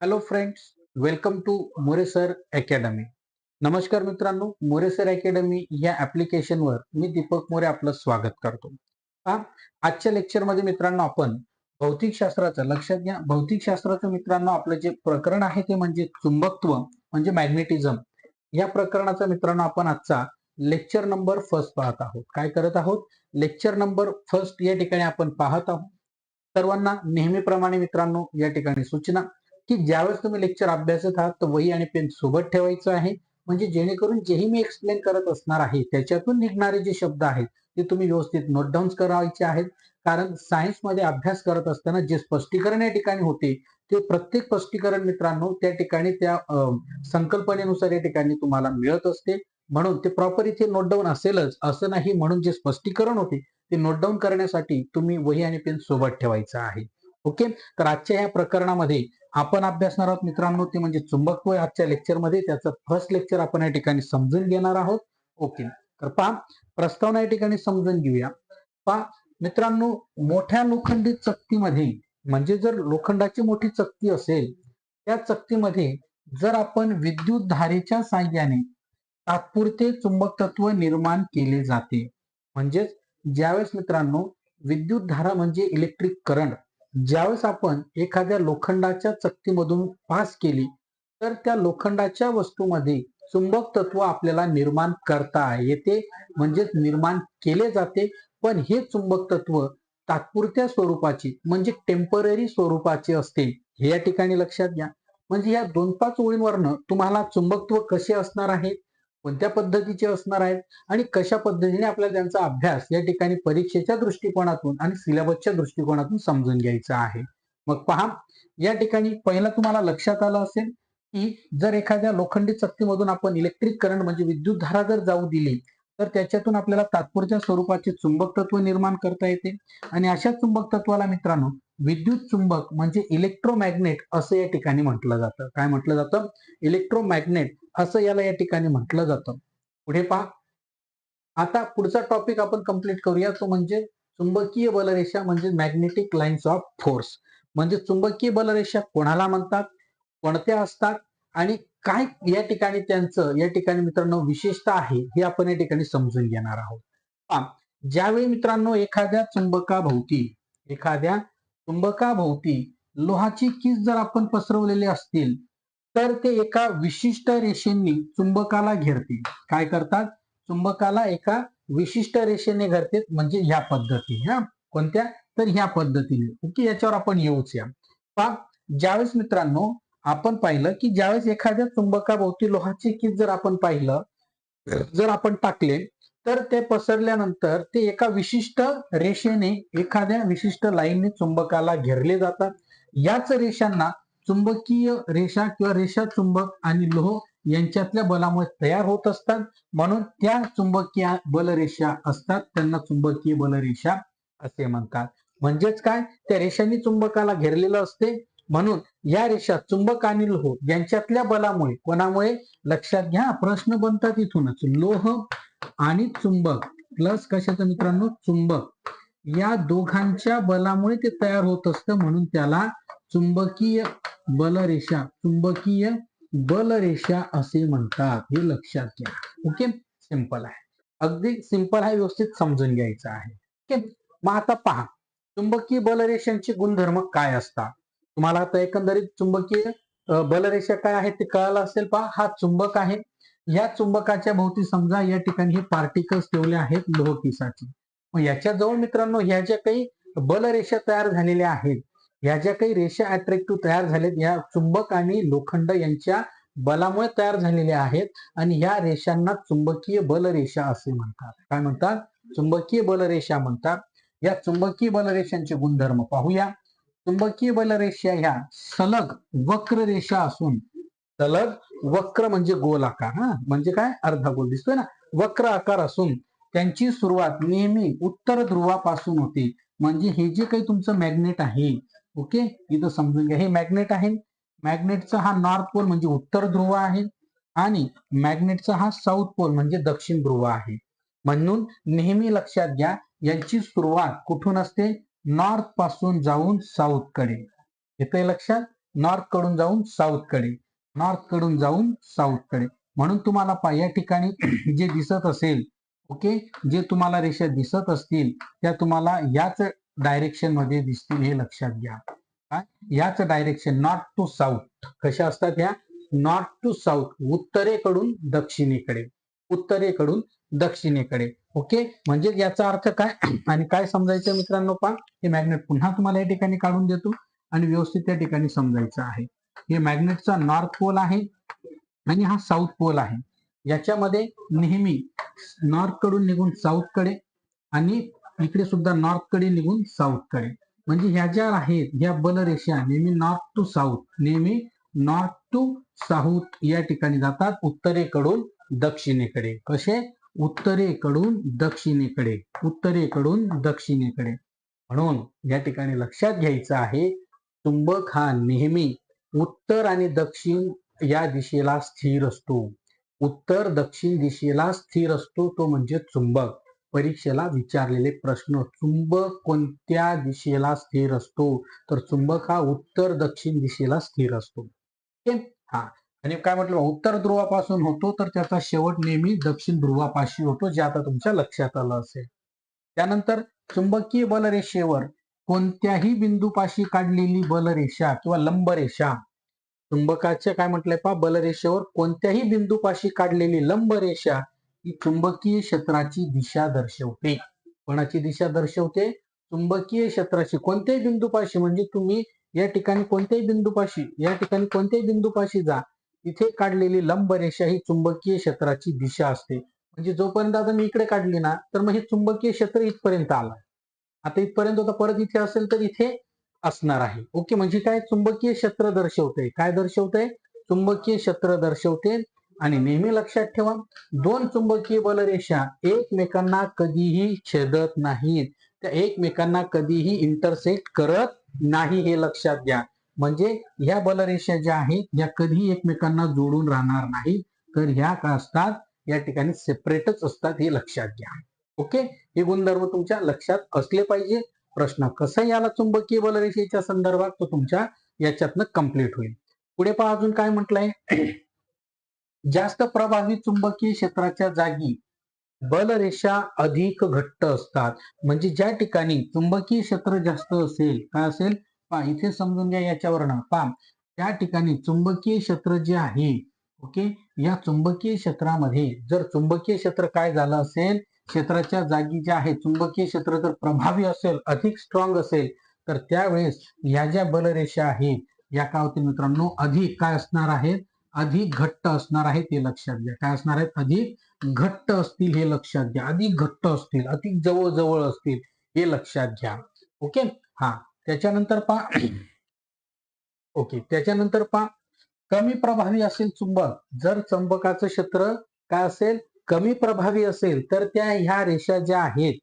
Hello friends welcome to More sir academy नमस्कार मित्रांनो मोरेसर academy या ऍप्लिकेशनवर मी दीपक मोरे आपलं स्वागत करतो. हा आजच्या लेक्चरमध्ये मित्रांनो आपण भौतिकशास्त्राचं लक्षात घ्या. भौतिकशास्त्राचं मित्रांनो आपलं जे प्रकरण आहे ते म्हणजे चुंबकत्व म्हणजे मॅग्नेटिझम या प्रकरणाचा मित्रांनो आपण आजचा लेक्चर नंबर फर्स्ट पाहत आहोत. काय करत आहोत? लेक्चर नंबर फर्स्ट या ठिकाणी आपण पाहत आहोत. सर्वांना नेहमीप्रमाणे मित्रांनो या ठिकाणी सूचना. की ज्यावेळेस तुम्ही लेक्चर अभ्यासत आहात तर वही आणि पेन सोबत ठेवायचं आहे. म्हणजे जेणेकरून जेही मी एक्सप्लेन करत असणार आहे त्याच्यातून निघणारे जे शब्द आहेत ते तुम्ही व्यवस्थित नोट डाऊन करायचे आहेत. कारण सायन्समध्ये अभ्यास करत असताना जे स्पष्टीकरण या ठिकाणी होते ते प्रत्येक स्पष्टीकरण मित्रांनो त्या ठिकाणी त्या संकल्पनेनुसार या ठिकाणी तुम्हाला मिळत असते. म्हणून ते प्रॉपर इथे नोट डाऊन असेलच असं नाही. म्हणून जे स्पष्टीकरण होते ते नोट डाऊन करण्यासाठी तुम्ही वही आणि पेन सोबत ठेवायचं आहे. ओके? तर आजच्या या प्रकरणामध्ये आपण अभ्यासणार आहोत मित्रांनो ते म्हणजे चुंबकत्व आजच्या लेक्चरमध्ये त्याचं फर्स्ट लेक्चर आपण या ठिकाणी समजून घेणार आहोत. ओके. तर पहा प्रस्तावना या ठिकाणी समजून घेऊया. पहा मित्रांनो मोठ्या लोखंडी चक्तीमध्ये म्हणजे जर लोखंडाची मोठी चक्ती असेल त्या चक्तीमध्ये जर आपण विद्युत धारेच्या साहाय्याने तात्पुरते चुंबक तत्व निर्माण केले जाते म्हणजेच ज्यावेळेस मित्रांनो विद्युत धारा म्हणजे इलेक्ट्रिक करंट ज्यावेळेस आपण एखाद्या लोखंडाच्या चकतीमधून पास केली तर त्या लोखंडाच्या वस्तूमध्ये चुंबक तत्व आपल्याला निर्माण करता येते. म्हणजेच निर्माण केले जाते. पण हे चुंबक तत्व तात्पुरत्या स्वरूपाची म्हणजे टेंपररी स्वरूपाचे असते. हे या ठिकाणी लक्षात घ्या. म्हणजे या दोन पाच ओळींवरनं तुम्हाला चुंबकत्व कसे असणार आहे? कोणत्या पद्धतीचे असणार आहेत आणि कशा पद्धतीने आपल्याला त्यांचा अभ्यास या ठिकाणी परीक्षेच्या दृष्टिकोनातून आणि सिलेबसच्या दृष्टिकोनातून समजून घ्यायचा आहे. मग पहा या ठिकाणी पहिला तुम्हाला लक्षात आलं असेल की जर एखाद्या लोखंडी चक्तीमधून आपण इलेक्ट्रिक करंट म्हणजे विद्युत धारा जर जाऊ दिली तर त्याच्यातून आपल्याला तात्पुरत्या स्वरूपाचे चुंबक तत्व निर्माण करता येते. आणि अशा चुंबक तत्वाला मित्रांनो विद्युत चुंबक म्हणजे इलेक्ट्रोमॅग्नेट असं या ठिकाणी म्हटलं जातं. काय म्हटलं जातं? इलेक्ट्रोमॅग्नेट असं याला या ठिकाणी म्हटलं जातं. पुढे पहा. आता पुढचा टॉपिक आपण कंप्लीट करूया. तो म्हणजे चुंबकीय बलरेषा म्हणजे मॅग्नेटिक लाईन्स ऑफ फोर्स म्हणजे चुंबकीय बलरेषा कोणाला म्हणतात? कोणत्या असतात? आणि काय या ठिकाणी त्यांचं या ठिकाणी मित्रांनो विशेषता आहे हे आपण या ठिकाणी समजून घेणार आहोत. ज्यावेळी मित्रांनो एखाद्या चुंबकाभोवती एखाद्या चुंबकाभोवती लोहाची किस जर आपण पसरवलेले असतील तर ते एका विशिष्ट रेषेने चुंबकाला घेरते काय करतात? चुंबकाला एका विशिष्ट रेषेने घरते म्हणजे ह्या पद्धतीने हा? कोणत्या? तर ह्या पद्धतीने. ओके याच्यावर आपण येऊच या. ज्यावेळेस मित्रांनो आपण पाहिलं की ज्यावेळेस एखाद्या चुंबकाभोवती लोहाची कीस जर आपण पाहिलं जर आपण टाकले तर ते पसरल्यानंतर ते एका विशिष्ट रेषेने एखाद्या विशिष्ट लाईनने चुंबकाला घेरले जातात. याच रेषांना चुंबकीय रेषा किंवा रेषा चुंबक आणि लोह यांच्यातल्या बलामुळे तयार होत असतात. म्हणून त्या चुंबकीय बलरेषा असतात. त्यांना चुंबकीय बलरेषा असे म्हणतात. म्हणजेच काय? त्या रेषांनी चुंबकाला घेरलेलं असते. म्हणून या रेषा चुंबक आणि लोह यांच्यातल्या बलामुळे कोणामुळे? लक्षात घ्या प्रश्न बनतात इथूनच. लोह आणि चुंबक प्लस कशाचं मित्रांनो? चुंबक. या दोघांच्या बलामुळे ते तयार होत असतं म्हणून त्याला चुंबकीय बलरेषा चुंबकीय बलरेषा असे म्हणतात. हे लक्षात घ्या. ओके? सिंपल आहे. अगदी सिंपल आहे व्यवस्थित समजून घ्यायचं आहे. ओके? मग आता पहा. चुंबकीय बलरेषांचे गुणधर्म काय असतात? तुम्हाला आता एकंदरीत चुंबकीय बलरेषा काय आहे ते कळालं असेल पहा. हा चुंबक आहे. या चुंबकाच्या भोवती समजा या ठिकाणी हे पार्टिकल्स ठेवले आहेत लोहकीसाठी मग याच्या जवळ मित्रांनो ह्या ज्या काही बलरेषा तयार झालेल्या आहेत ह्या ज्या काही रेषा अट्रॅक्टिव्ह तयार झालेत या चुंबक आणि लोखंड यांच्या बलामुळे तयार झालेल्या आहेत आणि ह्या रेषांना चुंबकीय बलरेषा असे म्हणतात. काय म्हणतात? चुंबकीय बलरेषा म्हणतात. या चुंबकीय बलरेषांचे गुणधर्म पाहूया. चुंबकीय बलरेषा ह्या सलग वक्र रेषा असून सलग वक्र म्हणजे गोल आकार हा? म्हणजे काय? अर्धा गोल दिसतोय ना? वक्र आकार असून त्यांची सुरुवात नेहमी उत्तर ध्रुवापासून होते. म्हणजे हे जे काही तुमचं मॅग्नेट आहे ओके? इथं समजून घ्या. हे मॅग्नेट आहे. मॅग्नेटचा हा नॉर्थ पोल म्हणजे उत्तर ध्रुव आहे आणि मॅग्नेटचा हा साऊथ पोल म्हणजे दक्षिण ध्रुव आहे. म्हणून नेहमी लक्षात घ्या यांची सुरुवात कुठून असते? नॉर्थपासून जाऊन साऊथकडे. येते लक्षात? नॉर्थकडून जाऊन साऊथकडे. नॉर्थकडून जाऊन साऊथकडे. म्हणून तुम्हाला पा या ठिकाणी जे दिसत असेल ओके जे तुम्हाला रेषा दिसत असतील त्या तुम्हाला याच डायरेक्शनमध्ये दिसतील हे लक्षात घ्या. काय? याच डायरेक्शन नॉर्थ टू साऊथ कशा असतात ह्या? नॉर्थ टू साऊथ उत्तरेकडून दक्षिणेकडे. उत्तरेकडून दक्षिणेकडे. ओके? म्हणजे याचा अर्थ काय? आणि काय समजायचं मित्रांनो पहा? हे मॅग्नेट पुन्हा तुम्हाला या ठिकाणी काढून देतो. आणि व्यवस्थित त्या ठिकाणी समजायचं आहे. हे मॅग्नेटचा नॉर्थ पोल आहे आणि हा साऊथ पोल आहे. याच्यामध्ये नेहमी नॉर्थकडून निघून साऊथकडे आणि इकडे सुद्धा नॉर्थकडे निघून साऊथकडे. म्हणजे ह्या ज्या आहेत ह्या बलरेषा नेहमी नॉर्थ टू साऊथ नेहमी नॉर्थ टू साऊथ या ठिकाणी जातात. उत्तरेकडून दक्षिणेकडे. कसे? उत्तरेकडून दक्षिणेकडे. उत्तरेकडून दक्षिणेकडे. म्हणून या ठिकाणी लक्षात घ्यायचं आहे चुंबक हा नेहमी उत्तर आणि दक्षिण या दिशेला स्थिर असतो. उत्तर दक्षिण दिशेला स्थिर असतो तो म्हणजे चुंबक. परीक्षेला विचारलेले प्रश्न चुंबक कोणत्या दिशेला स्थिर असतो? तर चुंबक हा उत्तर दक्षिण दिशेला स्थिर असतो. हा. आणि काय म्हटलं उत्तर ध्रुवापासून होतो तर त्याचा शेवट नेहमी दक्षिण ध्रुवापाशी होतो जे आता तुमच्या लक्षात आलं असेल. त्यानंतर चुंबकीय बलरेषेवर कोणत्याही बिंदूपाशी काढलेली बलरेषा किंवा लंबरेषा चुंबकाच्या काय म्हटलंय पा बलरेषेवर कोणत्याही बिंदूपाशी काढलेली लंबरेषा ही चुंबकीय क्षेत्राची दिशा दर्शवते. कोणाची दिशा दर्शवते? चुंबकीय क्षेत्राची. कोणत्याही बिंदूपाशी म्हणजे तुम्ही या ठिकाणी कोणत्याही बिंदूपाशी या ठिकाणी कोणत्याही बिंदूपाशी जा इथे काढलेली लंबरेषा ही चुंबकीय क्षेत्राची दिशा असते. म्हणजे जोपर्यंत आता मी इकडे काढली ना तर मग हे चुंबकीय क्षेत्र इथपर्यंत आलं आता इथपर्यंत होता परत इथे असेल तर इथे असणार आहे. ओके म्हणजे काय? चुंबकीय क्षेत्र दर्शवते काय दर्शवते चुंबकीय क्षेत्र दर्शवते. आणि नेहमी लक्षात ठेवा दोन चुंबकीय बलरेषा एकमेकांना कधीही छेदत नाहीत. त्या एकमेकांना कधीही इंटरसेक्ट करत नाही हे लक्षात घ्या. म्हणजे ह्या बलरेषा ज्या आहेत या कधी एकमेकांना जोडून राहणार नाही तर ह्या का असतात? या ठिकाणी सेपरेटच असतात हे लक्षात घ्या. ओके हे गुणधर्म तुमच्या लक्षात असले पाहिजे. प्रश्न कसा याला चुंबकीय बलरेषेच्या संदर्भात? तो तुमच्या याच्यातनं कंप्लीट होईल. पुढे पहा अजून काय म्हटलंय? जास्त प्रभावी चुंबकीय क्षेत्राच्या जागी बलरेषा अधिक घट्ट असतात. म्हणजे ज्या ठिकाणी चुंबकीय क्षेत्र जास्त असेल काय असेल? पहा इथे समजून घ्या याच्यावरनं. पहा त्या ठिकाणी चुंबकीय क्षेत्र जे आहे ओके? या चुंबकीय क्षेत्रामध्ये जर चुंबकीय क्षेत्र काय झालं असेल क्षेत्राच्या जागी जे आहे चुंबकीय क्षेत्र जर प्रभावी असेल अधिक स्ट्रॉंग असेल तर त्यावेळेस या ज्या बलरेषा आहेत या काय होतील मित्रांनो? अधिक काय असणार आहेत? अधिक घट्ट असणार आहेत हे लक्षात घ्या. काय असणार आहेत? अधिक घट्ट असतील हे लक्षात घ्या. अधिक घट्ट असतील अधिक जवळ जवळ असतील हे लक्षात घ्या. ओके? हा. त्याच्यानंतर पहा. ओके. त्याच्यानंतर पहा. कमी प्रभावी असेल चुंबक. जर चुंबकाचं क्षेत्र काय असेल? कमी प्रभावी असेल तर त्या ह्या रेषा ज्या आहेत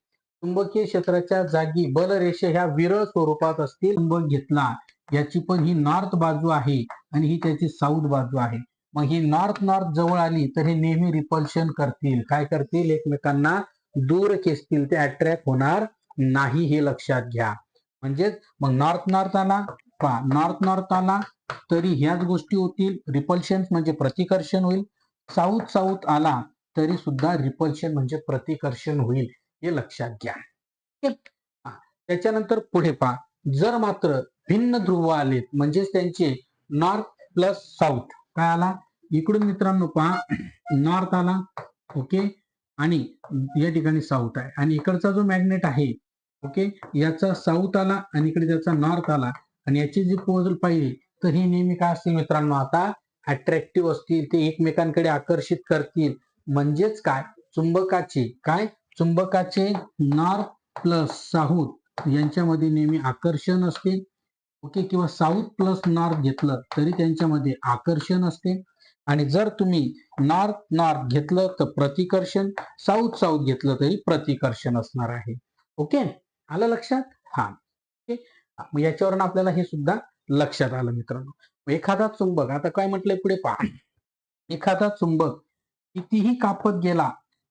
चुंबकीय क्षेत्राच्या जागी बलरेषा ह्या विरळ स्वरूपात असतील चुंबक घेतला याची पण ही नॉर्थ बाजू आहे आणि ही त्याची साऊथ बाजू आहे. मग ही नॉर्थ नॉर्थ जवळ आली तर हे नेहमी रिपल्शन करतील. काय करतील? एकमेकांना दूर खेचतील. ते अट्रॅक्ट होणार नाही हे लक्षात घ्या. म्हणजेच मग नॉर्थ नॉर्थ आला पहा नॉर्थ नॉर्थ आला तरी ह्याच गोष्टी होतील. रिपल्शन म्हणजे प्रतिकर्षण होईल. साऊथ साऊथ आला तरी सुद्धा रिपल्शन म्हणजे प्रतिकर्षण होईल हे लक्षात घ्या. त्याच्यानंतर पुढे पहा. जर मात्र भिन्न ध्रुव आलेत म्हणजेच त्यांचे नॉर्थ प्लस साऊथ काय आला? इकडून मित्रांनो पहा नॉर्थ आला ओके आणि या ठिकाणी साऊथ आहे. आणि इकडचा जो मॅग्नेट आहे ओके? याचा साऊथ आला आणि इकडे त्याचा नॉर्थ आला. आणि याची जी पोजल पाहिजे तर ही नेहमी काय असतील मित्रांनो? आता अट्रॅक्टिव्ह असतील ते एकमेकांकडे आकर्षित करतील. म्हणजेच काय? चुंबकाचे. काय? चुंबकाचे नॉर्थ प्लस साऊथ यांच्यामध्ये नेहमी आकर्षण असते. ओके? किंवा साऊथ प्लस नॉर्थ घेतलं तरी त्यांच्यामध्ये आकर्षण असते. आणि जर तुम्ही नॉर्थ नॉर्थ घेतलं तर प्रतिकर्षण. साऊथ साऊथ घेतलं तरी प्रतिकर्षण असणार आहे. ओके? आलं लक्षात? हा. मग याच्यावरून आपल्याला हे सुद्धा लक्षात आलं मित्रांनो. एखादा चुंबक आता काय म्हटलंय पुढे पहा. एखादा चुंबक कितीही कापत गेला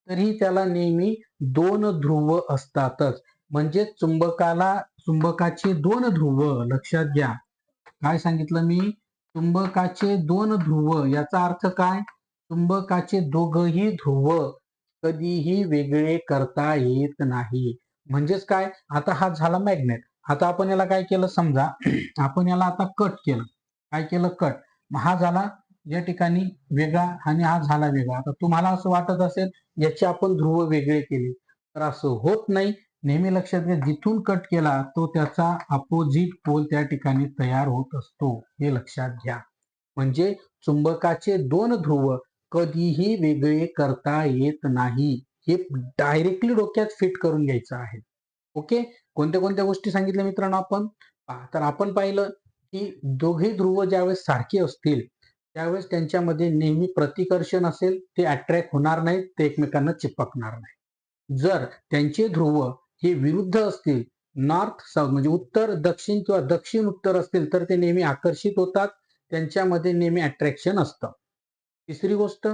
तरी त्याला नेहमी दोन ध्रुव असतातच. म्हणजे चुंबकाला चुंबकाचे दोन ध्रुव लक्षात घ्या. काय सांगितलं मी? चुंबकाचे दोन ध्रुव याचा अर्थ काय? चुंबकाचे दोघही ध्रुव कधीही वेगळे करता येत नाही. म्हणजेच काय? आता हा झाला मॅग्नेट आता आपण याला काय केलं? समजा आपण याला आता कट केलं. काय केलं? कट हा झाला या ठिकाणी वेगळा आणि हा झाला वेगळा. आता तुम्हाला असं वाटत असेल याचे आपण ध्रुव वेगळे केले. तर असं होत नाही. नेहमी लक्षात घ्या जिथून कट केला तो त्याचा अपोजिट पोल त्या ठिकाणी तयार होत असतो. हे लक्षात घ्या. म्हणजे चुंबकाचे दोन ध्रुव कधीही वेगळे करता येत नाही. हे डायरेक्टली डोक्यात फिट करून घ्यायचं आहे. ओके कोणत्या कोणत्या गोष्टी सांगितल्या मित्रांनो आपण? तर आपण पाहिलं की दोघे ध्रुव ज्यावेळेस सारखे असतील त्यावेळेस त्यांच्यामध्ये नेहमी प्रतिकर्षण असेल ते अट्रॅक्ट होणार नाहीत ते एकमेकांना चिपकणार नाही जर त्यांचे ध्रुव हे विरुद्ध असतील नॉर्थ साऊथ म्हणजे उत्तर दक्षिण किंवा दक्षिण उत्तर असतील तर ते नेहमी आकर्षित होतात त्यांच्यामध्ये नेहमी अट्रॅक्शन असतं. तिसरी गोष्ट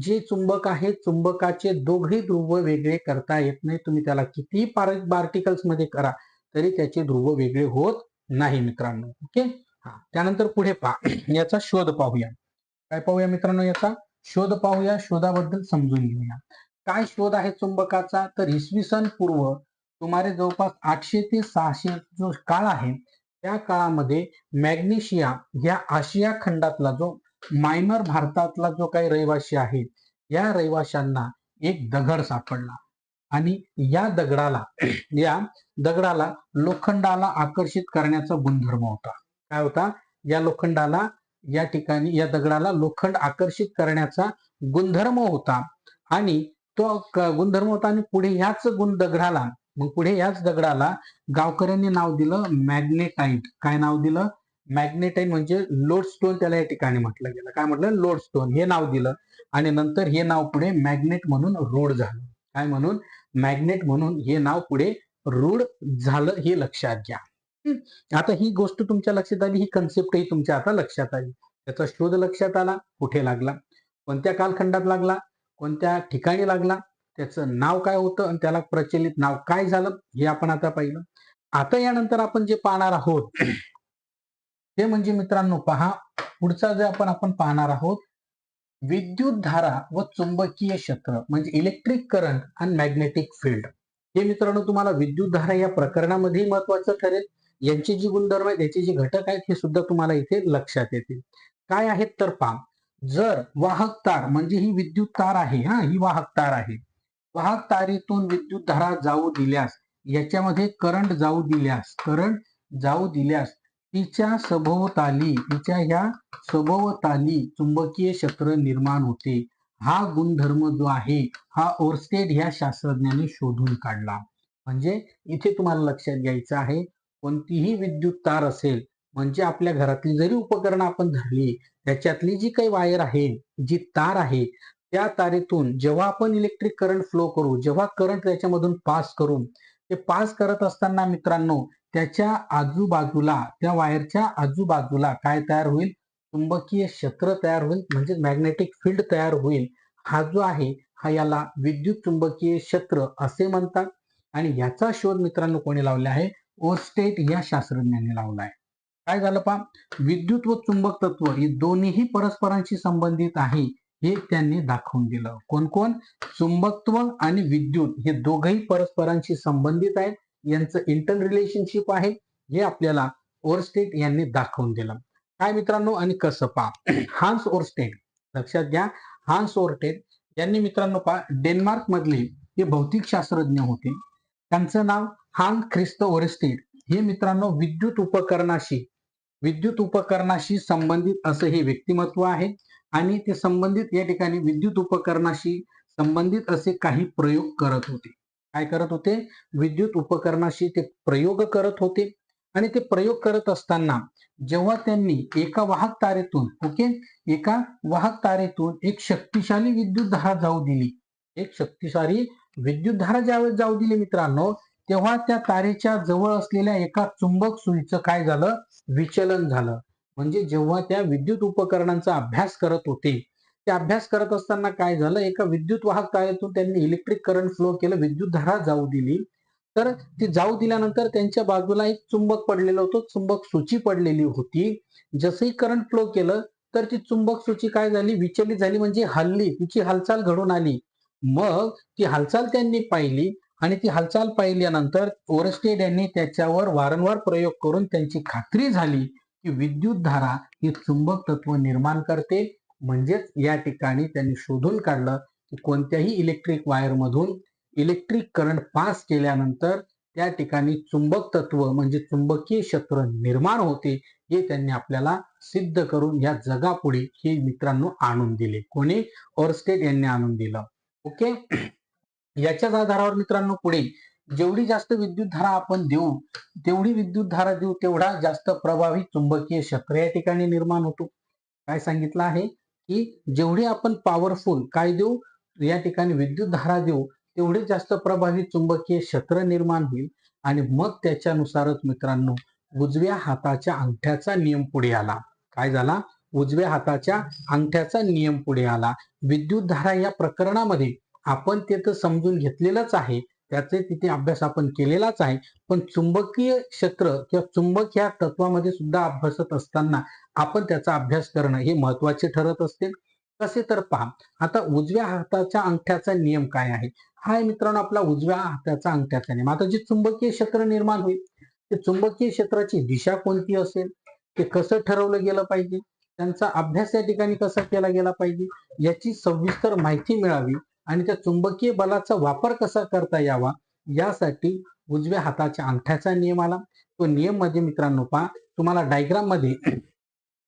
जे चुंबक आहे चुंबकाचे दोघही ध्रुव वेगळे करता येत नाही. तुम्ही त्याला कितीही पार्टिकल्समध्ये करा तरी त्याचे ध्रुव वेगळे होत नाही मित्रांनो. ओके हा. त्यानंतर पुढे पहा. याचा शोध पाहूया. काय पाहूया मित्रांनो याचा? शोध पाहूया. शोधाबद्दल समजून घेऊया. काय शोध आहे चुंबकाचा? तर इसवी सन पूर्व सुमारे जवळपास आठशे ते सहाशे जो काळ आहे त्या काळामध्ये मॅग्नेशिया या आशिया खंडातला जो मायनर भारतातला जो काही रहिवासी आहे या रहिवाशांना एक दगड सापडला. आणि या दगडाला या दगडाला लोखंडाला आकर्षित करण्याचा गुणधर्म होता. काय होता? या लोखंडाला या ठिकाणी या दगडाला लोखंड आकर्षित करण्याचा गुणधर्म होता. आणि तो गुणधर्म होता आणि पुढे ह्याच गुण दगडाला मग पुढे याच दगडाला गावकऱ्यांनी नाव दिलं मॅग्नेटाईट काय नाव दिलं? मॅग्नेटाईन म्हणजे लोडस्टोन त्याला या ठिकाणी म्हटलं गेलं. काय म्हटलं? लोडस्टोन. हे नाव दिलं. आणि नंतर हे नाव पुढे मॅग्नेट म्हणून रूढ झालं. काय म्हणून? मॅग्नेट म्हणून हे नाव पुढे रूढ झालं हे लक्षात घ्या. आता ही गोष्ट तुमच्या लक्षात आली ही कन्सेप्टही तुमच्या आता लक्षात आली. त्याचा शोध लक्षात आला कुठे लागला? कोणत्या कालखंडात लागला? कोणत्या ठिकाणी लागला? त्याचं नाव काय होतं आणि त्याला प्रचलित नाव काय झालं? हे आपण आता पाहिलं. आता यानंतर आपण जे पाहणार आहोत ते म्हणजे मित्रांनो पहा पुढचा जे आपण आपण पाहणार आहोत विद्युत धारा व चुंबकीय क्षेत्र म्हणजे इलेक्ट्रिक करंट आणि मॅग्नेटिक फील्ड हे मित्रांनो तुम्हाला विद्युत धारा या प्रकरणामध्ये महत्वाचं ठरेल. यांचे जी गुणधर्म आहेत याचे जे घटक आहेत हे सुद्धा तुम्हाला इथे लक्षात येतील. काय आहेत तर पहा जर वाहक तार म्हणजे ही विद्युत तार आहे हा ही वाहक तार आहे. वाहक तारेतून विद्युत धारा जाऊ दिल्यास याच्यामध्ये करंट जाऊ दिल्यास करंट जाऊ दिल्यास तिच्या सभोवताली तिच्या ह्या सभोवताली चुंबकीय क्षेत्र निर्माण होते. हा गुणधर्म जो आहे हा ओरस्टेड ह्या शास्त्रज्ञाने शोधून काढला. म्हणजे इथे तुम्हाला लक्षात घ्यायचं आहे कोणतीही विद्युत तार असेल म्हणजे आपल्या घरातली जरी उपकरणं आपण धरली त्याच्यातली जी काही वायर आहे जी तार आहे त्या तारेतून जेव्हा आपण इलेक्ट्रिक करंट फ्लो करू जेव्हा करंट त्याच्यामधून पास करू ते पास करत असताना मित्रांनो त्याच्या आजूबाजूला त्या वायरच्या आजूबाजूला काय तयार होईल? चुंबकीय क्षेत्र तयार होईल म्हणजे मॅग्नेटिक फील्ड तयार होईल. हा जो आहे हा याला विद्युत चुंबकीय क्षेत्र असे म्हणतात. आणि याचा शोध मित्रांनो कोणी लावला आहे? ओस्टेट या शास्त्रज्ञांनी लावला आहे. काय झालं पा विद्युत व चुंबक तत्व हे दोन्हीही परस्परांशी संबंधित आहे हे त्यांनी दाखवून दिलं. कोण कोण चुंबकत्व आणि विद्युत हे दोघही परस्परांशी संबंधित आहेत. यांचं इंटर रिलेशनशिप आहे हे आपल्याला ओरस्टेट यांनी दाखवून दिलं. काय मित्रांनो आणि कसं पा हान्स ओरस्टेट लक्षात घ्या. हान्स ओरस्टेट यांनी मित्रांनो पा डेन्मार्क मधले हे भौतिक शास्त्रज्ञ होते त्यांचं नाव हान ख्रिस्त ओरस्टेट हे मित्रांनो विद्युत उपकरणाशी विद्युत उपकरणाशी संबंधित असं हे व्यक्तिमत्व आहे आणि ते संबंधित या ठिकाणी विद्युत उपकरणाशी संबंधित असे काही प्रयोग करत होते. काय करत होते? विद्युत उपकरणाशी ते प्रयोग करत होते. आणि ते प्रयोग करत असताना जेव्हा त्यांनी एका वाहक तारेतून ओके? एका वाहक तारेतून एक शक्तिशाली विद्युत धारा जाऊ दिली. एक शक्तिशाली विद्युत धारा ज्यावेळेस जाऊ दिली मित्रांनो तेव्हा त्या तारेच्या जवळ असलेल्या एका चुंबक सुईचं काय झालं? विचलन झालं. म्हणजे जेव्हा त्या विद्युत उपकरणांचा अभ्यास करत होते ते अभ्यास करत असताना काय झालं? एका विद्युत वाहक तारेतून त्यांनी इलेक्ट्रिक करंट फ्लो केलं. विद्युत धारा जाऊ दिली. तर ती जाऊ दिल्यानंतर त्यांच्या बाजूला एक चुंबक पडलेलं होतं. चुंबक सूची पडलेली होती. जसंही करंट फ्लो केलं तर ती चुंबक सूची काय झाली? विचलित झाली म्हणजे हल्ली. तिची हालचाल घडून आली. मग ती हालचाल त्यांनी पाहिली आणि ती हालचाल पाहिल्यानंतर ओरस्टेड यांनी त्याच्यावर वारंवार प्रयोग करून त्यांची खात्री झाली की विद्युत धारा ही चुंबक तत्व निर्माण करते. म्हणजेच या ठिकाणी त्यांनी शोधून काढलं की कोणत्याही इलेक्ट्रिक वायर मधून इलेक्ट्रिक करंट पास केल्यानंतर त्या ठिकाणी चुंबक तत्व म्हणजे चुंबकीय क्षेत्र निर्माण होते हे त्यांनी आपल्याला सिद्ध करून या जगापुढे हे मित्रांनो आणून दिले. कोणी? ओरस्टेड यांनी आणून दिलं. ओके याच्याच आधारावर मित्रांनो पुढे जेवढी जास्त विद्युत धारा आपण देऊ तेवढी विद्युत धारा देऊ तेवढा जास्त प्रभावी चुंबकीय क्षेत्र या ठिकाणी निर्माण होतो. काय सांगितलं आहे? की जेवढी आपण पॉवरफुल काय देऊ या ठिकाणी विद्युत धारा देऊ तेवढे जास्त प्रभावी चुंबकीय क्षेत्र निर्माण होईल. आणि मग त्याच्यानुसारच मित्रांनो उजव्या हाताच्या अंगठ्याचा नियम पुढे आला. काय झाला? उजव्या हाताच्या अंगठ्याचा नियम पुढे आला. विद्युत धारा या प्रकरणामध्ये आपण ते तर समजून घेतलेलंच आहे. त्याचे तिथे अभ्यास आपण केलेलाच आहे. पण चुंबकीय क्षेत्र किंवा चुंबक या तत्वामध्ये सुद्धा अभ्यासत असताना आपण त्याचा अभ्यास करणं हे महत्त्वाचे ठरत असते. कसे तर पहा आता उजव्या हाताच्या अंगठ्याचा नियम काय आहे? हा मित्रांनो आपला उजव्या हाताचा अंगठ्याचा नियम. आता जे चुंबकीय क्षेत्र निर्माण होईल ते चुंबकीय क्षेत्राची दिशा कोणती असेल? ते कसं ठरवलं गेलं पाहिजे? त्यांचा अभ्यास या ठिकाणी कसा केला गेला पाहिजे? याची सविस्तर माहिती मिळावी. आणि त्या चुंबकीय बलाचा वापर कसा करता यावा? यासाठी उजव्या हाताच्या अंगठ्याचा नियम आला. तो नियममध्ये मित्रांनो पहा तुम्हाला डायग्राममध्ये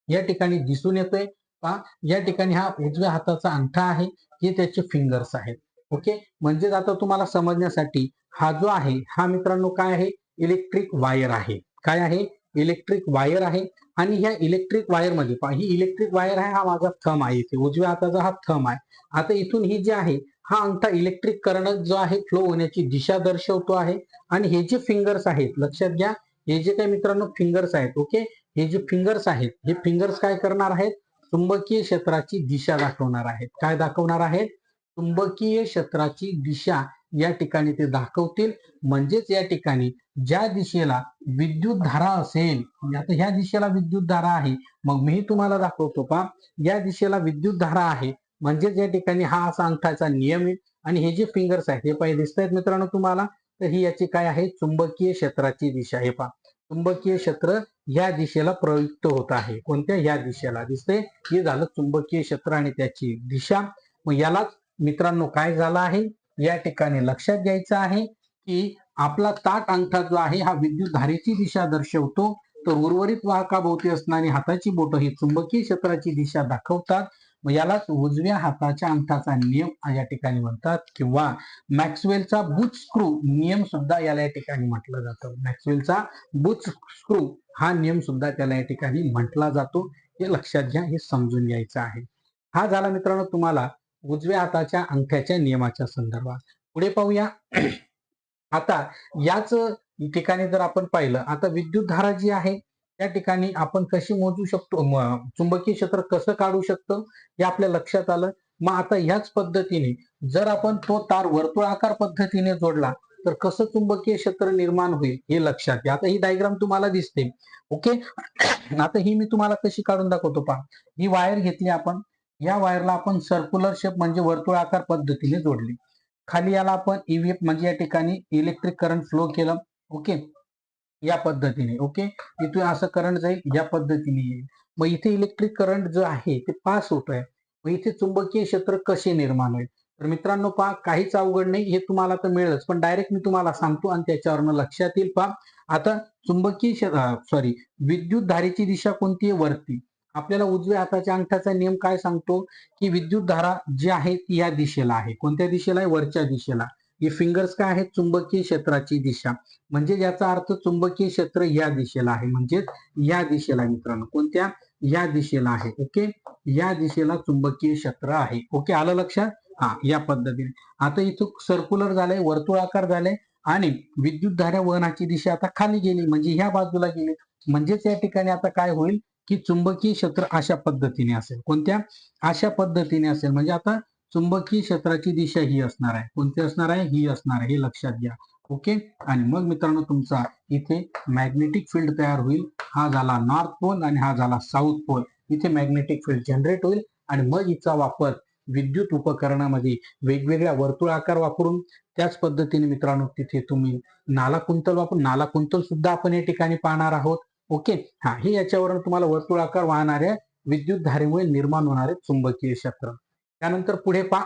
या ठिकाणी दिसून येतोय. पहा या ठिकाणी हा उजव्या हाताचा अंगठा आहे. हे त्याचे फिंगर्स आहेत. ओके म्हणजेच आता तुम्हाला समजण्यासाठी हा जो आहे हा मित्रांनो काय आहे? इलेक्ट्रिक वायर आहे. काय आहे? इलेक्ट्रिक वायर आहे. आणि ह्या इलेक्ट्रिक वायरमध्ये पहा ही इलेक्ट्रिक वायर आहे हा माझा थम आहे इथे. उजव्या हाताचा हा थम आहे. आता इथून ही जी आहे हा अंगठा इलेक्ट्रिक करंट जो आहे फ्लो होण्याची दिशा दर्शवतो आहे. आणि हे जे फिंगर्स आहेत लक्षात घ्या हे जे काही मित्रांनो फिंगर्स आहेत ओके हे जे फिंगर्स आहेत हे फिंगर्स काय करणार आहेत? चुंबकीय क्षेत्राची दिशा दाखवणार आहेत. काय दाखवणार आहेत? चुंबकीय क्षेत्राची दिशा या ठिकाणी ते दाखवतील. म्हणजेच या ठिकाणी ज्या दिशेला विद्युत धारा असेल आता ह्या दिशेला विद्युत धारा आहे. मग मी तुम्हाला दाखवतो पा या दिशेला विद्युत धारा आहे. म्हणजेच या ठिकाणी हा असा अंगठाचा नियम आहे. आणि हे जे फिंगर्स आहेत हे पाहिजे दिसत आहेत मित्रांनो तुम्हाला? तर ही याची काय आहे? चुंबकीय क्षेत्राची दिशा हे पहा. चुंबकीय क्षेत्र या दिशेला प्रयुक्त होत आहे. कोणत्या? या दिशेला. दिसते हे झालं चुंबकीय क्षेत्र आणि त्याची दिशा. मग यालाच मित्रांनो काय झालं आहे? या ठिकाणी लक्षात घ्यायचं आहे की आपला ताट अंगठा जो आहे हा विद्युत धारेची दिशा दर्शवतो. तर उर्वरित वाहकाभोवती असणारी हाताची बोट ही चुंबकीय क्षेत्राची दिशा दाखवतात. मग यालाच उजव्या हाताच्या अंगठाचा नियम या ठिकाणी म्हणतात किंवा मॅक्सवेलचा बुच स्क्रू नियम सुद्धा याला या ठिकाणी म्हटलं जातं. मॅक्सवेलचा बुच स्क्रू हा नियम सुद्धा त्याला या ठिकाणी म्हटला जातो. हे लक्षात घ्या हे समजून घ्यायचं आहे. हा झाला मित्रांनो तुम्हाला उजव्या हाताच्या अंगठ्याच्या नियमाच्या संदर्भात. पुढे पाहूया. आता याच ठिकाणी जर आपण पाहिलं आता विद्युत धारा जी आहे त्या ठिकाणी आपण कशी मोजू शकतो? चुंबकीय क्षेत्र कसं काढू शकतो? हे आपल्या लक्षात आलं. मग आता ह्याच पद्धतीने जर आपण तो तार वर्तुळाकार पद्धतीने जोडला तर कसं चुंबकीय क्षेत्र निर्माण होईल हे लक्षात घ्या. आता ही डायग्राम तुम्हाला दिसते. ओके आता ही मी तुम्हाला कशी काढून दाखवतो पहा. ही वायर घेतली आपण. या वायरला आपण सर्क्युलर शेप म्हणजे वर्तुळाकार पद्धतीने जोडली. खाली याला आपण ईव्हीएफ म्हणजे या ठिकाणी इलेक्ट्रिक करंट फ्लो केलं. ओके या पद्धतीने ओके इथून असं करंट जाईल या पद्धतीने येईल. मग इथे इलेक्ट्रिक करंट जो आहे ते पास होत आहे मग इथे चुंबकीय क्षेत्र कसे निर्माण होईल? तर मित्रांनो पहा काहीच अवघड नाही हे तुम्हाला तर मिळेलच. पण डायरेक्ट मी तुम्हाला सांगतो आणि त्याच्यावरनं लक्षात येईल पहा. आता चुंबकीय सॉरी विद्युत धारेची दिशा कोणती आहे? वरती. आपल्याला उजव्या हाताच्या अंगठाचा नियम काय सांगतो? की विद्युत धारा जी आहे ती या दिशेला आहे. कोणत्या दिशेला आहे? वरच्या दिशेला. ही फिंगर्स काय आहेत? चुंबकीय क्षेत्राची दिशा. म्हणजे याचा अर्थ चुंबकीय क्षेत्र या दिशेला आहे. म्हणजेच या दिशेला मित्रांनो. कोणत्या? या दिशेला आहे. ओके? या दिशेला चुंबकीय क्षेत्र आहे. ओके? आलं लक्षात? हा या पद्धतीने. आता इथं सर्क्युलर झालंय वर्तुळाकार झालंय आणि विद्युतधारा वहनाची दिशा आता खाली गेली. म्हणजे ह्या बाजूला गेली. म्हणजेच या ठिकाणी आता काय होईल? की चुंबकीय क्षेत्र अशा पद्धतीने असेल. कोणत्या? अशा पद्धतीने असेल. म्हणजे आता चुंबकीय क्षेत्राची दिशा ही असणार आहे. कोणती असणार आहे? ही असणार आहे. हे लक्षात घ्या. ओके? आणि मग मित्रांनो तुमचा इथे मॅग्नेटिक फील्ड तयार होईल. हा झाला नॉर्थ पोल आणि हा झाला साऊथ पोल इथे मॅग्नेटिक फील्ड जनरेट होईल. आणि मग हिचा वापर विद्युत उपकरणामध्ये वेगवेगळ्या वर्तुळ आकार वापरून त्याच पद्धतीने मित्रांनो तिथे तुम्ही नाला कुंतल वापरून नाला कुंतल सुद्धा आपण या ठिकाणी पाहणार आहोत. ओके? हा हे याच्यावरून तुम्हाला वर्तुळाकार वाहणाऱ्या विद्युत धारेमुळे निर्माण होणारे चुंबकीय क्षेत्र. त्यानंतर पुढे पा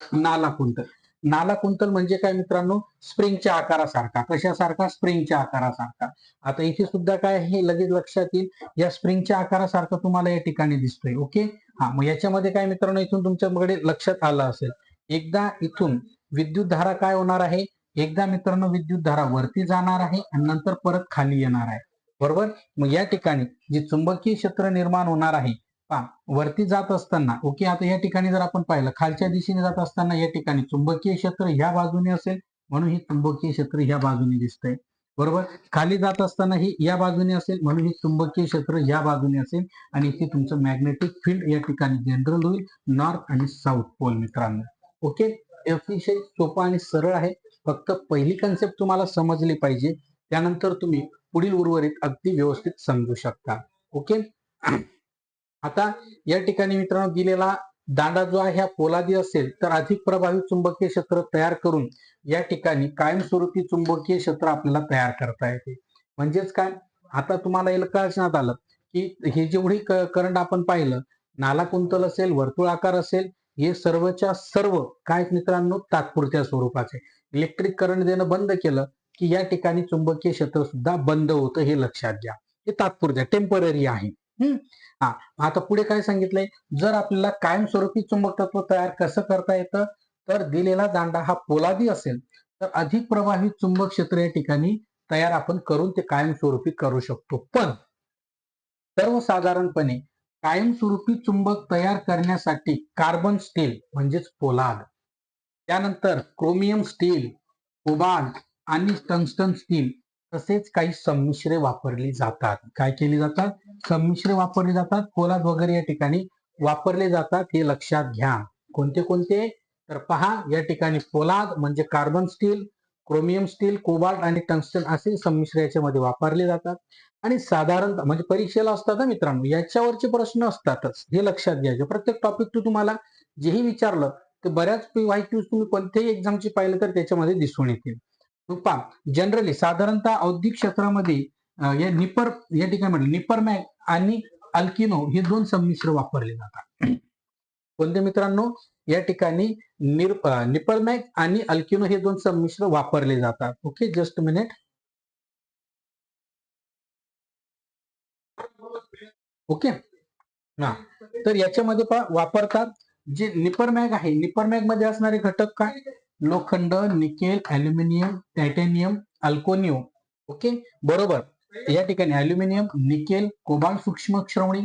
नाला कुंतल नाला कुंतल म्हणजे काय मित्रांनो? स्प्रिंगच्या आकारासारखा. कशासारखा? स्प्रिंगच्या आकारासारखा. आता इथे सुद्धा काय हे लगेच लक्षात येईल. या स्प्रिंगच्या आकारासारखा तुम्हाला या ठिकाणी दिसतोय. ओके? हा मग याच्यामध्ये काय मित्रांनो? इथून तुमच्याकडे लक्षात आलं असेल. एकदा इथून विद्युत धारा काय होणार आहे? एकदा मित्रांनो विद्युत धारा वरती जाणार आहे आणि नंतर परत खाली येणार आहे. बरोबर? मग या ठिकाणी जे चुंबकीय क्षेत्र निर्माण होणार आहे पहा वरती जात असताना ओके आता या ठिकाणी जर आपण पाहिलं खालच्या दिशेने जात असताना या ठिकाणी चुंबकीय क्षेत्र ह्या बाजूने असेल म्हणून ही चुंबकीय क्षेत्र ह्या बाजूने दिसतंय. बरोबर? खाली जात असताना ही या बाजूने असेल म्हणून ही चुंबकीय क्षेत्र या बाजूने असेल आणि इथे तुमचं मॅग्नेटिक फील्ड या ठिकाणी जनरल होईल नॉर्थ आणि साऊथ पोल मित्रांनो. ओके? अतिशय सोपं आणि सरळ आहे. फक्त पहिली कन्सेप्ट तुम्हाला समजली पाहिजे. त्यानंतर तुम्ही पुढील उर्वरित अगदी व्यवस्थित समजू शकता. ओके? आता या ठिकाणी मित्रांनो दिलेला दांडा जो आहे हा पोलादी असेल तर अधिक प्रभावी चुंबकीय क्षेत्र तयार करून या ठिकाणी कायमस्वरूपी चुंबकीय क्षेत्र आपल्याला तयार करता येते. म्हणजेच काय? आता तुम्हाला याला आलं की हे जेवढी करंट आपण पाहिलं नाला कुंतल असेल वर्तुळाकार असेल हे सर्वच्या सर्व काय मित्रांनो? तात्पुरत्या स्वरूपाचे. इलेक्ट्रिक करंट देणं बंद केलं की या ठिकाणी चुंबकीय क्षेत्र सुद्धा बंद होतं हे लक्षात घ्या. हे तात्पुरत्या टेंपररी आहे. हा आता पुढे काय सांगितलंय? जर आपल्याला कायमस्वरूपी चुंबक तत्व तयार कसं करता येतं? तर दिलेला दांडा हा पोलादी असेल तर अधिक प्रभावी चुंबक क्षेत्र या ठिकाणी तयार आपण करून ते कायमस्वरूपी करू शकतो. पण सर्वसाधारणपणे कायमस्वरूपी चुंबक तयार करण्यासाठी कार्बन स्टील म्हणजेच पोलाद त्यानंतर क्रोमियम स्टील कोबाल्ट आणि टंगस्टन स्टील तसेच काही संमिश्रे वापरली जातात. काय केली जातात? संमिश्रे वापरली जातात. पोलाद वगैरे या ठिकाणी वापरले जातात हे लक्षात घ्या. कोणते कोणते? तर पहा या ठिकाणी पोलाद म्हणजे carbon steel chromium steel cobalt आणि टंगस्टन असे संमिश्र याच्यामध्ये वापरले जातात. आणि साधारणतः म्हणजे परीक्षेला असतात ना मित्रांनो. याच्यावरचे प्रश्न असतातच. हे लक्षात घ्यायचे प्रत्येक टॉपिक तू तुम्हाला जेही विचारलं तर बऱ्याच माहिती तुम्ही कोणत्याही एक्झामची पाहिलं तर त्याच्यामध्ये दिसून येतील. पहा जनरली साधारणतः औद्योगिक क्षेत्रामध्ये या निपर या ठिकाणी म्हटलं निपरमॅग आणि अल्किनो हे दोन संमिश्र वापरले जातात. कोणते मित्रांनो? या ठिकाणी निर निपरमॅग आणि अल्किनो हे दोन संमिश्र वापरले जातात. Okay just minute okay? हा. तर याच्यामध्ये पहा वापरतात. जे निपरमॅग आहे निपरमॅगमध्ये असणारे घटक काय? लोखंड निकेल अल्युमिनियम टायटॅनियम अल्कोनियम. ओके? बरोबर. या ठिकाणी अल्युमिनियम निकेल कोबाल सूक्ष्म श्रवणी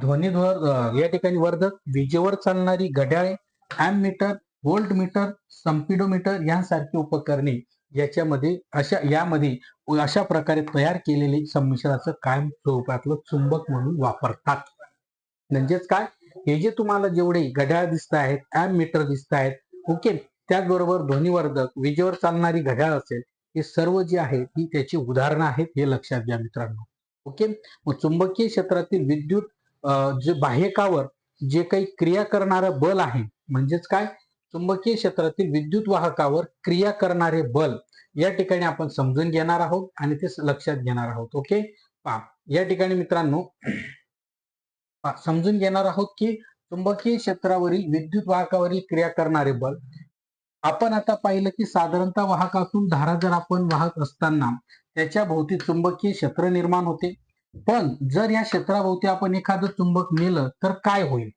ध्वनिध्वर या ठिकाणी वर्धक विजेवर चालणारी घड्याळे ammeter voltmeter speedometer यांसारखी उपकरणे याच्यामध्ये अशा यामध्ये अशा प्रकारे तयार केलेले संमिश्राचं कायम स्वरूपातलं चुंबक म्हणून वापरतात. म्हणजेच काय? हे जे तुम्हाला जेवढे घड्याळ दिसत आहेत एम मीटर दिसत आहेत ओके? त्याचबरोबर ध्वनिवर्धक विजेवर चालणारी घड्याळ असेल हे सर्व जे आहे ती त्याची उदाहरणं आहेत हे लक्षात घ्या मित्रांनो. ओके? मग चुंबकीय क्षेत्रातील विद्युत जे बाह्यकावर जे काही क्रिया करणारं बल आहे म्हणजेच काय? चुंबकीय क्षेत्रातील विद्युत वाहकावर क्रिया करणारे बल या ठिकाणी आपण समजून घेणार आहोत आणि ते लक्षात घेणार आहोत. ओके? पा या ठिकाणी मित्रांनो समजून घेणार आहोत की चुंबकीय क्षेत्रावरील विद्युत वाहकावरील क्रिया करणारे बल आपण आता पाहिलं की साधारणतः वाहकातून धारा जर आपण वाहत असताना त्याच्या भोवती चुंबकीय क्षेत्र निर्माण होते. पण जर या क्षेत्राभोवती आपण एखादं चुंबक नेलं तर काय होईल?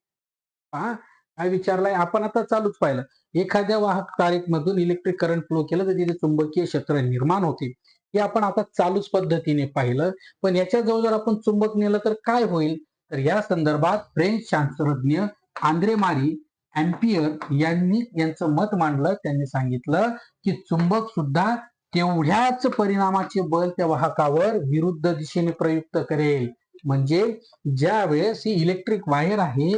हा? काय विचारलाय? आपण आता चालूच पाहिलं. एखाद्या वाहक तारीखमधून इलेक्ट्रिक करंट फ्लो केलं तर तिथे चुंबकीय क्षेत्र निर्माण होते. हे आपण आता चालूच पद्धतीने पाहिलं. पण याच्या जवळ जर आपण चुंबक नेलं तर काय होईल? तर या संदर्भात फ्रेंच शास्त्रज्ञ आंद्रे मारी अँपियर यांनी यांचं मत मांडलं त्यांनी सांगितलं की चुंबक सुद्धा तेवढ्याच परिणामाचे बल त्या वाहकावर विरुद्ध दिशेने प्रयुक्त करेल. म्हणजे ज्या वेळेस ही इलेक्ट्रिक वायर आहे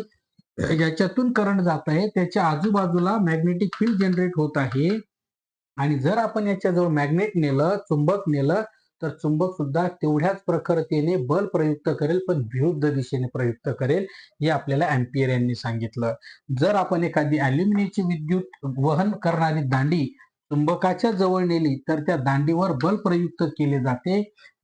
ज्याच्यातून करंट जात आहे त्याच्या आजूबाजूला मॅग्नेटिक फील्ड जनरेट होत आहे. आणि जर आपण याच्याजवळ मॅग्नेट नेलं चुंबक नेलं तर चुंबक सुद्धा तेवढ्याच प्रखरतेने बल प्रयुक्त करेल पण विरुद्ध दिशेने प्रयुक्त करेल हे आपल्याला अँपियर यांनी सांगितलं. जर आपण एखादी अल्युमिनियमची विद्युत वहन करणारी दांडी चुंबकाच्या जवळ नेली तर त्या दांडीवर बल प्रयुक्त केले जाते.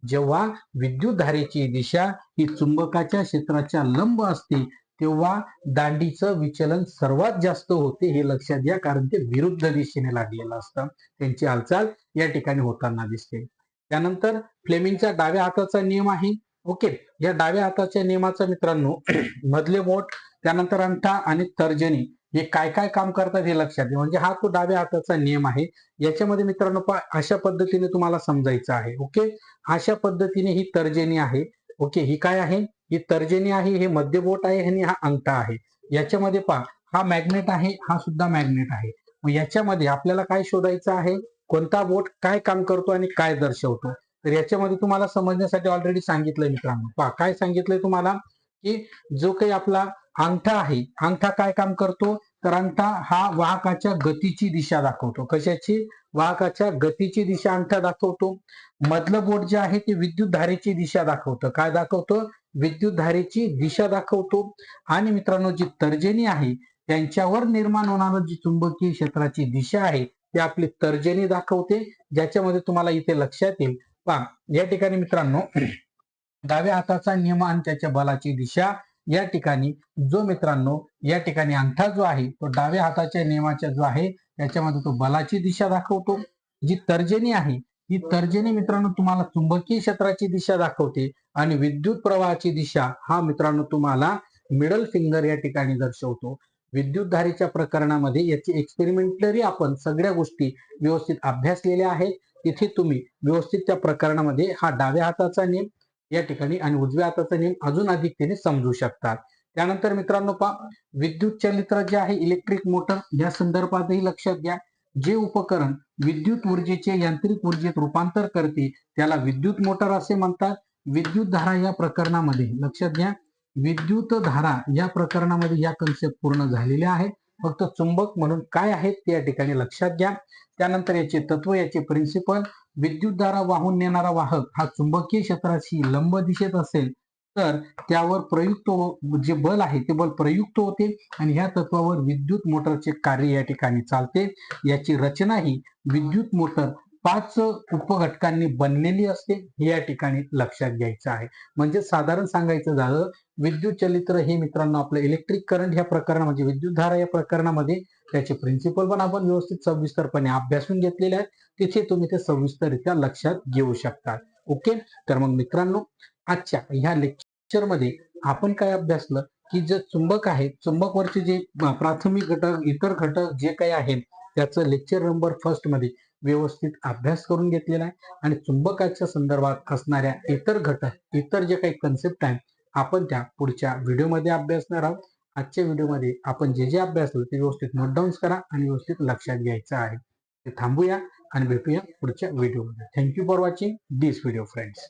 जेव्हा विद्युत धारेची दिशा ही चुंबकाच्या क्षेत्राच्या लंब असते तेव्हा दांडीचं विचलन सर्वात जास्त होते हे लक्षात घ्या कारण ते विरुद्ध दिशेने लागलेलं असतं. त्यांची हालचाल या ठिकाणी होताना दिसते. त्यानंतर फ्लेमिंगचा डाव्या हाताचा नियम आहे. ओके. या डाव्या हाताच्या नियमाचा मित्रांनो मधले बोट त्यानंतर अंगठा आणि तर्जनी हे काय काय काम करतात हे लक्षात घ्या. म्हणजे हा तो डाव्या हाताचा नियम आहे. याच्यामध्ये मित्रांनो पहा, अशा पद्धतीने तुम्हाला समजायचं आहे. ओके. अशा पद्धतीने ही तर्जनी आहे. ओके. ही काय आहे? ही तर्जनी आहे हे मध्य बोट आहे आणि हा अंगठा आहे. याच्यामध्ये पहा हा मॅग्नेट आहे हा सुद्धा मॅग्नेट आहे. मग याच्यामध्ये आपल्याला काय शोधायचं आहे? कोणता बोट काय काम करतो आणि काय दर्शवतो? तर याच्यामध्ये तुम्हाला समजण्यासाठी ऑलरेडी सांगितलंय मित्रांनो. पहा काय सांगितलंय तुम्हाला? की जो काही आपला अंगठा आहे अंगठा काय काम करतो? तर अंगठा हा वाहकाच्या गतीची दिशा दाखवतो. कशाची? वाहकाच्या गतीची दिशा अंगठा दाखवतो. मधलं बोट जे आहे ते विद्युत धारेची दिशा दाखवतं. काय दाखवतं? विद्युत धारेची दिशा दाखवतो. आणि मित्रांनो जी तर्जनी आहे त्यांच्यावर निर्माण होणारं जी चुंबकीय क्षेत्राची दिशा आहे ते आपली तर्जनी दाखवते ज्याच्यामध्ये तुम्हाला इथे लक्षात येईल. पहा या ठिकाणी मित्रांनो डाव्या हाताचा नियम आणि त्याच्या बलाची दिशा या ठिकाणी जो मित्रांनो या ठिकाणी अंगठा जो आहे तो डाव्या हाताच्या नियमाच्या जो आहे त्याच्यामध्ये तो बलाची दिशा दाखवतो. जी तर्जनी आहे ही तर्जनी मित्रांनो तुम्हाला चुंबकीय क्षेत्राची दिशा दाखवते आणि विद्युत प्रवाहाची दिशा हा मित्रांनो तुम्हाला मिडल फिंगर या ठिकाणी दर्शवतो. विद्युत धारेच्या प्रकरणामध्ये याची एक्सपेरिमेंटरी आपण सगळ्या गोष्टी व्यवस्थित अभ्यासलेल्या आहेत. तिथे तुम्ही व्यवस्थित त्या प्रकरणामध्ये हा डाव्या हाताचा नियम या ठिकाणी आणि उजव्या हाताचा नियम अजून अधिकतेने समजू शकतात. त्यानंतर मित्रांनो पा विद्युत चलित्र जे आहे इलेक्ट्रिक मोटर या संदर्भातही लक्षात घ्या. जे उपकरण विद्युत ऊर्जेचे यांत्रिक ऊर्जेत रूपांतर करते त्याला विद्युत मोटर असे म्हणतात. विद्युत धारा या प्रकरणामध्ये लक्षात घ्या. विद्युत धारा या प्रकरणामध्ये या कन्सेप्ट पूर्ण झालेल्या आहेत. फक्त चुंबक म्हणून काय आहेत ते या ठिकाणी लक्षात घ्या. त्यानंतर याचे तत्व याचे प्रिन्सिपल विद्युत धारा वाहून नेणारा वाहक हा चुंबकीय क्षेत्राशी लंब दिशेत असेल तर त्यावर प्रयुक्त हो, जे बल आहे ते बल प्रयुक्त होते आणि ह्या तत्वावर विद्युत मोटरचे कार्य या ठिकाणी चालते. याची रचना ही विद्युत मोटर पाच उपघटकांनी बनलेली असते हे या ठिकाणी लक्षात घ्यायचं आहे. म्हणजे साधारण सांगायचं झालं विद्युत चलित्र हे मित्रांनो आपलं इलेक्ट्रिक करंट ह्या म्हणजे विद्युत धारा या प्रकरणामध्ये त्याचे प्रिन्सिपल पण आपण व्यवस्थित सविस्तरपणे अभ्यासून घेतलेले आहेत. तिथे तुम्ही ते सविस्तररित्या लक्षात घेऊ शकता. ओके? तर मग मित्रांनो आजच्या ह्या लेक्चरमध्ये आपण काय अभ्यासलं? की जे चुंबक आहे चुंबकवरचे जे प्राथमिक घटक इतर घटक जे काही आहेत त्याचं लेक्चर नंबर फर्स्टमध्ये व्यवस्थित अभ्यास करून घेतलेला आहे. आणि चुंबकाच्या संदर्भात असणाऱ्या इतर घटक इतर जे काही कन्सेप्ट आहेत आपण त्या पुढच्या व्हिडिओमध्ये अभ्यासणार आहोत. आजच्या व्हिडिओमध्ये आपण जे जे अभ्यासलं ते व्यवस्थित नोट करा आणि व्यवस्थित लक्षात घ्यायचं आहे. ते थांबूया आणि भेटूया पुढच्या व्हिडिओमध्ये thank you for watching this video friends